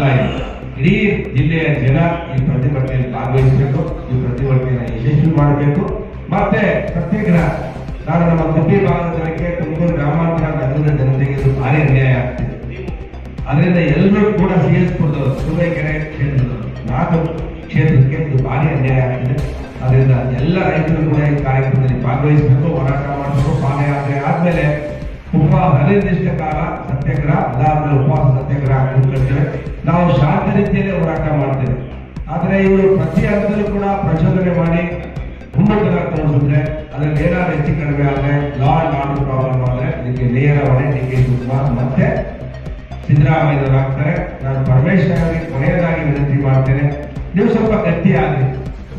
ಅಲ್ಲ ಇಡೀ ಜಿಲ್ಲೆಯ ಜನ ಈ ಪ್ರತಿಭಟನೆಯಲ್ಲಿ ಭಾಗವಹಿಸಬೇಕು, ಈ ಪ್ರತಿಭಟನೆಯನ್ನು ಯಶಸ್ವಿ ಮಾಡಬೇಕು. ಮತ್ತೆ ಪ್ರತ್ಯೇಕ ನಾನು ನಮ್ಮ ಗುಬ್ಬಿ ಭಾಗದ ಜನಕ್ಕೆ ತುಮಕೂರು ಗ್ರಾಮಾಂತರ ನಗರದ ಜನತೆಗೆ ಇದು ಭಾರಿ ಅನ್ಯಾಯ ಆಗ್ತಿದೆ. ಅದರಿಂದ ಎಲ್ಲರೂ ಕೂಡ ಸಿ ಎಸ್ ಪುರದವರು ತುರುವೇಕೆರೆ ಕ್ಷೇತ್ರದವರು ನಾಲ್ಕು ಕ್ಷೇತ್ರಕ್ಕೆ ಇದು ಭಾರಿ ಅನ್ಯಾಯ ಆಗ್ತಿದೆ. ಅದರಿಂದ ಎಲ್ಲ ರೈತರು ಕೂಡ ಈ ಕಾರ್ಯಕ್ರಮದಲ್ಲಿ ಭಾಗವಹಿಸಬೇಕು, ಹೋರಾಟ ಮಾಡಬೇಕು, ಪಾದಯಾತ್ರೆ ಆದ್ಮೇಲೆ ಉಪ ಅನಿರ್ದಿಷ್ಟ ಕಾಲ ಸತ್ಯಾಗ್ರಹ ಅದಾದ್ಮೇಲೆ ಉಪವಾಸ ಸತ್ಯಾಗ್ರಹ ಕೂತ್ಕೊಳ್ತೇವೆ ನಾವು ಶಾಂತ ರೀತಿಯಲ್ಲಿ ಹೋರಾಟ ಮಾಡ್ತೇವೆ. ಆದರೆ ಇವರು ಪ್ರತಿ ಹಂತದಲ್ಲೂ ಕೂಡ ಪ್ರಚೋದನೆ ಮಾಡಿ ಹುಮ್ಮುಖದ ತೋರಿಸಿದ್ರೆ ಅದ್ರಲ್ಲಿ ಏನಾದ್ರು ಹೆಚ್ಚು ಕಡಿಮೆ ಆದರೆ ಲಾ ಅಂಡ್ ಆರ್ಡರ್ ಪ್ರಾಬ್ಲಮ್ ಆದರೆ ಇದಕ್ಕೆ ನೇರ ಹೊಣೆ ಡಿ ಕೆ ಶಿವಕುಮಾರ್ ಮತ್ತೆ ಸಿದ್ದರಾಮಯ್ಯವರು ನಾನು ಪರಮೇಶ್ವರ ಅವರಿಗೆ ಕೊನೆಯದಾಗಿ ವಿನಂತಿ ಮಾಡ್ತೇನೆ. ನೀವು ಸ್ವಲ್ಪ ಗಟ್ಟಿ ಆಗಲಿ.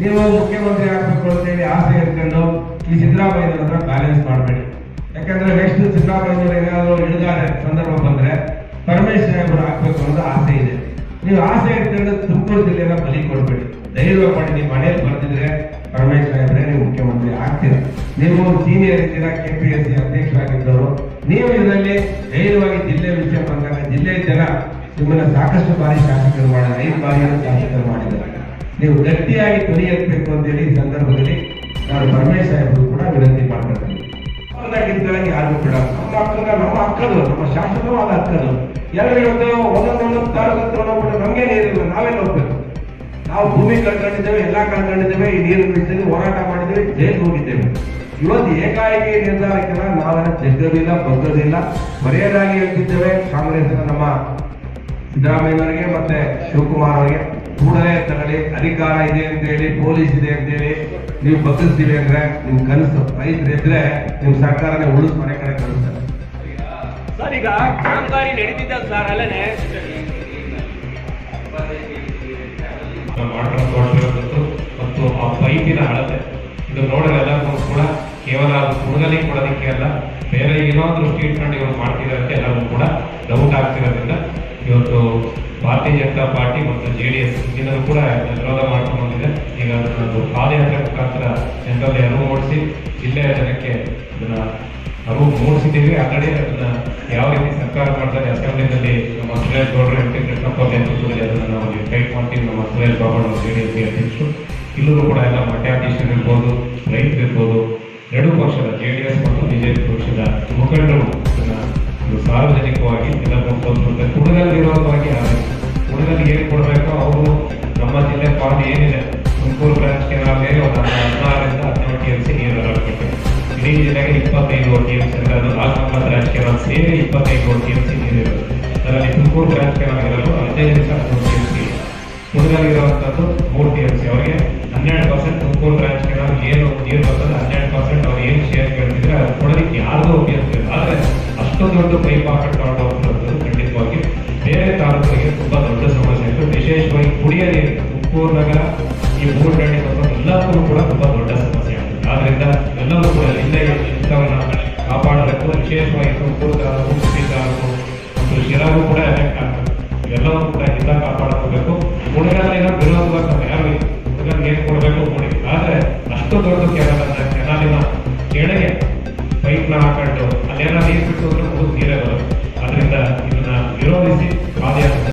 ನೀವು ಮುಖ್ಯಮಂತ್ರಿ ಆಗಬೇಕು ಅಂತೇಳಿ ಆಸೆ ಇಟ್ಕೊಂಡು ಈ ಸಿದ್ದರಾಮಯ್ಯನವ್ರ ಬ್ಯಾಲೆನ್ಸ್ ಮಾಡಬೇಡಿ. ಯಾಕಂದ್ರೆ ನೆಕ್ಸ್ಟ್ ಸಿದ್ದರಾಮಯ್ಯನವರು ಏನಾದರೂ ಇಳಿದಾರೆ ಸಂದರ್ಭ ಬಂದ್ರೆ ಪರಮೇಶ್ವರ ಅವರು ಆಗ್ಬೇಕು ಅನ್ನೋದು ಆಸೆ ಇದೆ. ನೀವು ಆಸೆ ಇಟ್ಕೊಂಡು ತುಮಕೂರು ಜಿಲ್ಲೆನ ಬಲಿ ಕೊಡ್ಬೇಡಿ. ಧೈರ್ಯ ಮಾಡಿ ನೀವು ಮನೆಯಲ್ಲಿ ಬರ್ತಿದ್ರೆ ಪರಮೇಶ್ವರ ಅವರೇ ನೀವು ಮುಖ್ಯಮಂತ್ರಿ ಆಗ್ತೀರಾ? ನೀವು ಸೀನಿಯರ್ ಇದ್ದೀರಾ ಕೆ ಪಿ ಎಸ್ ಸಿ ಅಧ್ಯಕ್ಷರಾಗಿದ್ದವರು. ನೀವು ಇದರಲ್ಲಿ ಧೈರ್ಯವಾಗಿ ಜಿಲ್ಲೆ ವಿಷಯ ಬಂದಾಗ ಜಿಲ್ಲೆಯ ಜನ ನಿಮ್ಮನ್ನ ಸಾಕಷ್ಟು ಬಾರಿ ಶಾಸಕರು ಮಾಡಿದ್ದಾರೆ. ಐದು ಬಾರಿ ಶಾಸಕರು ಮಾಡಿದ್ದಾರೆ. ನೀವು ಗಟ್ಟಿಯಾಗಿ ಕೊನೆಯಬೇಕು ಅಂತೇಳಿ ಈ ಸಂದರ್ಭದಲ್ಲಿ ನಾನು ಪರಮೇಶ್ವರ ಸಾಹೇಬರು ಕೂಡ ವಿನಂತಿ ಮಾಡ್ತಾರೆ ಕೆಳಗೆ ಯಾರು ಕೂಡ ನಮ್ಮ ಅಕ್ಕನ, ನಮ್ಮ ಅಕ್ಕದು, ನಮ್ಮ ಶಾಸಕವಾದ ಅಕ್ಕದು. ಎಲ್ಲರೂ ಇವತ್ತು ಒಂದೊಂದೊಂದು ತಾಲೂಕು ತಗೊಂಡೋಗ್ಬಿಟ್ಟು ನಮ್ಗೆ ನೀರಿಲ್ಲ ನಾವೇ ಹೋಗ್ಬೇಕು ನಾವು ಭೂಮಿ ಕಳ್ಕೊಂಡಿದ್ದೇವೆ, ಎಲ್ಲ ಕಳ್ಕೊಂಡಿದ್ದೇವೆ, ಈ ನೀರು ವಿಷಯದಲ್ಲಿ ಹೋರಾಟ ಮಾಡಿದ್ದೇವೆ, ಜೈಲಿಗೆ ಹೋಗಿದ್ದೇವೆ. ಇವತ್ತು ಏಕಾಏಕಿ ನಿರ್ಧಾರಕ್ಕೆಲ್ಲ ನಾವೆಲ್ಲ ಜಗ್ಗದಿಲ್ಲ ಬಗ್ಗದಿಲ್ಲ ಬರೆಯದಾಗಿ ಹೇಳ್ತಿದ್ದೇವೆ ಕಾಂಗ್ರೆಸ್ನ ನಮ್ಮ ಸಿದ್ದರಾಮಯ್ಯನವರಿಗೆ ಮತ್ತೆ ಶಿವಕುಮಾರ್ ಅವರಿಗೆ. ಕೂಡಲೇ ತಗೊಳ್ಳಿ ಅಧಿಕಾರ ಇದೆ ಅಂತ ಹೇಳಿ ಪೊಲೀಸ್ ಇದೆ ಅಂತ ಹೇಳಿ ನೀವು ಬಗ್ಗಿಸ್ತೀವಿ ಅಂದ್ರೆ ನಿಮ್ ಕನಸು ರೈತರು ಇದ್ರೆ ನಿಮ್ ಸರ್ಕಾರನೇ ಉಳಿಸ್ ಮನೆ ಕಡೆ ಕಳಿಸ್ತಾರೆ. ಸರ್ ಈಗ ಕಾಮಗಾರಿ ನಡೀತಿದ್ದ ಸರ್ ಅಲ್ಲೇ ಮತ್ತು ಆ ಪೈಪಿನ ಅಳತೆ. ಇದು ನೋಡಿದ್ರೆ ಎಲ್ಲರಿಗೂ ಕೂಡ ಕೇವಲ ಅದು ಕುಣಗಲಿ ಕೊಡೋದಕ್ಕೆ ಅಲ್ಲ ಬೇರೆ ಏನಾದ್ರೂ ಟ್ರೀಟ್ಮೆಂಟ್ ಇವರು ಮಾಡ್ತಿದ್ದಾರೆ ಎಲ್ಲರಿಗೂ ಕೂಡ ಡೌಟ್ ಆಗ್ತಿರೋದ್ರಿಂದ ಇವತ್ತು ಭಾರತೀಯ ಜನತಾ ಪಾರ್ಟಿ ಮತ್ತು ಜೆ ಡಿ ಎಸ್ ಇದನ್ನು ಕೂಡ ವಿರೋಧ ಮಾಡಿಕೊಂಡಿದೆ ಈಗ ಅದನ್ನು ಪಾದಯಾತ್ರೆ ಮುಖಾಂತರ ಜನರಲ್ಲಿ ಅರಿವು ಮೂಡಿಸಿ ಜಿಲ್ಲೆಯ ಜನಕ್ಕೆ ಅದನ್ನು ಅರಿವು ಮೂಡಿಸಿದ್ದೀವಿ. ಆಲ್ರೆಡಿ ಅದನ್ನು ಯಾವ ರೀತಿ ಸರ್ಕಾರ ಮಾಡ್ತಾರೆ ಅಸೆಂಬ್ಲಿನಲ್ಲಿ ನಮ್ಮ ಸುರೇಶ್ ಗೌಡರು ಎಂ ಟಿ ಕೃಷ್ಣಪ್ಪ ನೇತೃತ್ವದಲ್ಲಿ ಅದನ್ನು ನಾವು ಟೈಟ್ ಮಾಡ್ತೀವಿ. ನಮ್ಮ Suresh Babu J D S ಅಧ್ಯಕ್ಷರು. ಇಲ್ಲೂ ಕೂಡ ಎಲ್ಲ ಮಠಾಧೀಶರು ಇರ್ಬೋದು, ರೈತರು ಇರ್ಬೋದು, ಎರಡೂ ಪಕ್ಷದ ಜೆ ಡಿ ಎಸ್ ಮತ್ತು ಬಿಜೆಪಿ ಪಕ್ಷದ ಮುಖಂಡರು ಸಾರ್ವಜನಿಕವಾಗಿ ಎಲ್ಲರೂ ತೋರಿಸುತ್ತೆ ಕುಡಗಲ್ ವಿರೋಧವಾಗಿ ಆಗಬೇಕು ಕುಡಗಲ್ ಏನು ಕೊಡಬೇಕೋ ಅವರು ನಮ್ಮ ಜಿಲ್ಲೆ ಪಾಲು ಏನಿದೆ, ತುಮಕೂರು ಬ್ರಾಂಚ್ ಕೆನಾಲ್ ಮೇಲೆ ಒಂದು ಹದಿನಾರರಿಂದ ಹದಿನೇಳು ಟಿ ಎಂ ಸಿ ನೀರು ಹರಿಬಿಟ್ಟು ಇಡೀ ಜಿಲ್ಲೆಗೆ ಇಪ್ಪತ್ತೈದು ಟಿ ಎಂ ಸಿ ಅದು ನಾಲ್ಕು ಬ್ರಾಂಚ್ ಕೆನಾಲ್ ಸೇರಿ ಇಪ್ಪತ್ತೈದು ಟಿ ಎಂ ಸಿ ನೀರಿರೋದು ಅದರಲ್ಲಿ ತುಮಕೂರು ಬ್ರಾಂಚ್ ಕೆನಾಲ್ ಇರೋದು ಹದಿನೈದರಿಂದ ಹದಿಮೂರು ಟಿ ಎಂ ಸಿ ಕುಡಗಲ್ಲಿರುವಂಥದ್ದು ಹಿರಿಯರೇ ತುಮಕೂರು ನಗರ, ಈ ಮೂರು ಗಂಟೆ ಎಲ್ಲಕ್ಕೂ ಕೂಡ ತುಂಬ ದೊಡ್ಡ ಸಮಸ್ಯೆ ಆಗುತ್ತೆ ಆದ್ರಿಂದ ಎಲ್ಲರೂ ಕೂಡ ಇಲ್ಲೇ ಹಿಡಿತವನ್ನು ಕಾಪಾಡಬೇಕು. ವಿಶೇಷವಾಗಿ ತುಮಕೂರು ತಾಲೂಕು ಕುಟಿ ಮತ್ತು ಶಿರಾಗೂ ಕೂಡ ಎಫೆಕ್ಟ್ ಆಗ್ತದೆ. ಎಲ್ಲರೂ ಕೂಡ ಹಿತ ಕಾಪಾಡ್ಕೋಬೇಕು. ಮುಳುಗನ್ನ ಬಿಡೋದು ನಾವು ಯಾರು ಮುಳುಗನ್ನ ಏನು ಕೊಡಬೇಕು ನೋಡಿ. ಆದರೆ ಅಷ್ಟು ದೊಡ್ಡ ಕೆನಾಲ್ ಕೆನಾಲಿನ ಕೆಳಗೆ ಪೈಪ್ನ ಹಾಕೊಂಡು ಅಲ್ಲೇನೋ ನೀರು ಬಿಟ್ಟು ಅಂದ್ರೆ ಮುಗಿದು ನೀರೇ ಬರೋದು ಅದರಿಂದ ಇದನ್ನ ವಿರೋಧಿಸಿ ಪಾದಯಾತ್ರೆ